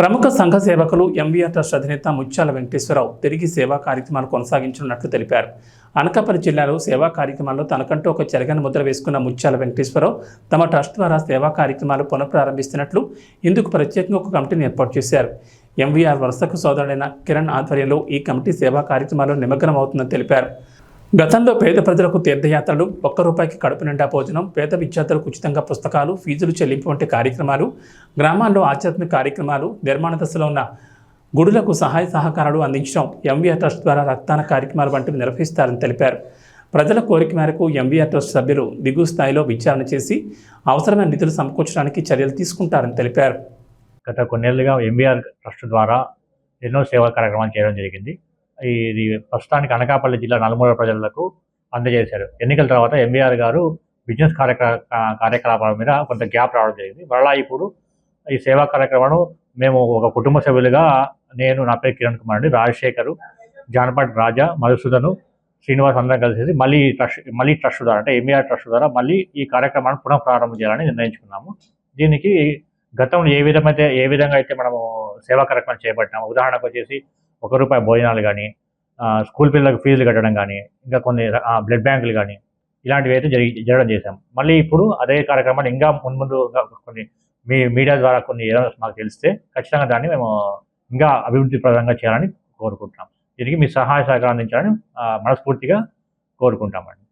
ప్రముఖ సంఘ సేవకులు ఎంవీఆర్ ట్రస్ట్ అధినేత ముత్యాల వెంకటేశ్వరరావు తిరిగి సేవా కార్యక్రమాలు కొనసాగించనున్నట్లు తెలిపారు. అనకాపల్లి జిల్లాలో సేవా కార్యక్రమాల్లో తనకంటూ ఒక చెరగని ముద్ర వేసుకున్న ముత్యాల వెంకటేశ్వరరావు తమ ట్రస్ట్ ద్వారా సేవా కార్యక్రమాలు పునఃప్రారంభిస్తున్నట్లు ఇందుకు ప్రత్యేకంగా ఒక కమిటీని ఏర్పాటు చేశారు. ఎంవీఆర్ వరుసకు సోదరుడైన కిరణ్ ఆధ్వర్యంలో ఈ కమిటీ సేవా కార్యక్రమాల్లో నిమగ్నమవుతుందని తెలిపారు. గతంలో పేద ప్రజలకు తీర్థయాత్రలు ఒక్క రూపాయికి కడుపు నిండా భోజనం పేద విద్యార్థులకు ఉచితంగా పుస్తకాలు ఫీజులు చెల్లింపు వంటి కార్యక్రమాలు గ్రామాల్లో ఆధ్యాత్మిక కార్యక్రమాలు నిర్మాణ దశలో ఉన్న గుడులకు సహాయ సహకారాలు అందించడం ఎంవీఆర్ ట్రస్ట్ ద్వారా రక్తాన కార్యక్రమాలు వంటివి నిర్వహిస్తారని తెలిపారు. ప్రజల కోరిక మేరకు ఎంవీఆర్ ట్రస్ట్ సభ్యులు దిగువ స్థాయిలో విచారణ చేసి అవసరమైన నిధులు సమకూర్చడానికి చర్యలు తీసుకుంటారని తెలిపారు. గత కొన్నేళ్ళుగా ఎంబీఆర్ ట్రస్ట్ ద్వారా ఎన్నో సేవా కార్యక్రమాలు చేయడం జరిగింది. ఇది ప్రస్తుతానికి అనకాపల్లి జిల్లా నలుమూల ప్రజలకు అందజేశారు. ఎన్నికల తర్వాత ఎంబీఆర్ గారు బిజినెస్ కార్యక్రమ కార్యకలాపాల మీద కొంత గ్యాప్ రావడం జరిగింది. మరలా ఇప్పుడు ఈ సేవా కార్యక్రమాలు మేము ఒక కుటుంబ సభ్యులుగా నేను నా పేరు కిరణ్ కుమార్ అండి. రాజశేఖరు జానపాటి రాజా మధుసూదను శ్రీనివాస్ అందరం కలిసి మళ్ళీ ట్రస్ట్ మళ్ళీ ట్రస్ట్ ద్వారా అంటే ఎంబీఆర్ ట్రస్ట్ ద్వారా మళ్ళీ ఈ కార్యక్రమాన్ని పునః ప్రారంభం చేయాలని నిర్ణయించుకున్నాము. దీనికి గతంలో ఏ విధమైతే ఏ విధంగా అయితే మనము సేవా కార్యక్రమాలు చేపట్టినాము ఉదాహరణకు వచ్చేసి ఒక రూపాయి భోజనాలు కానీ స్కూల్ పిల్లలకు ఫీజులు కట్టడం కానీ ఇంకా కొన్ని బ్లడ్ బ్యాంకులు కానీ ఇలాంటివి అయితే జరిగి జరగడం చేశాం. మళ్ళీ ఇప్పుడు అదే కార్యక్రమాలు ఇంకా మున్ముందు కొన్ని మీ మీడియా ద్వారా కొన్ని ఏదైనా మాకు తెలిస్తే ఖచ్చితంగా దాన్ని మేము ఇంకా అభివృద్ధి ప్రదంగా చేయాలని కోరుకుంటున్నాం. దీనికి మీ సహాయ సహకారం అందించాలని మనస్ఫూర్తిగా కోరుకుంటామండి.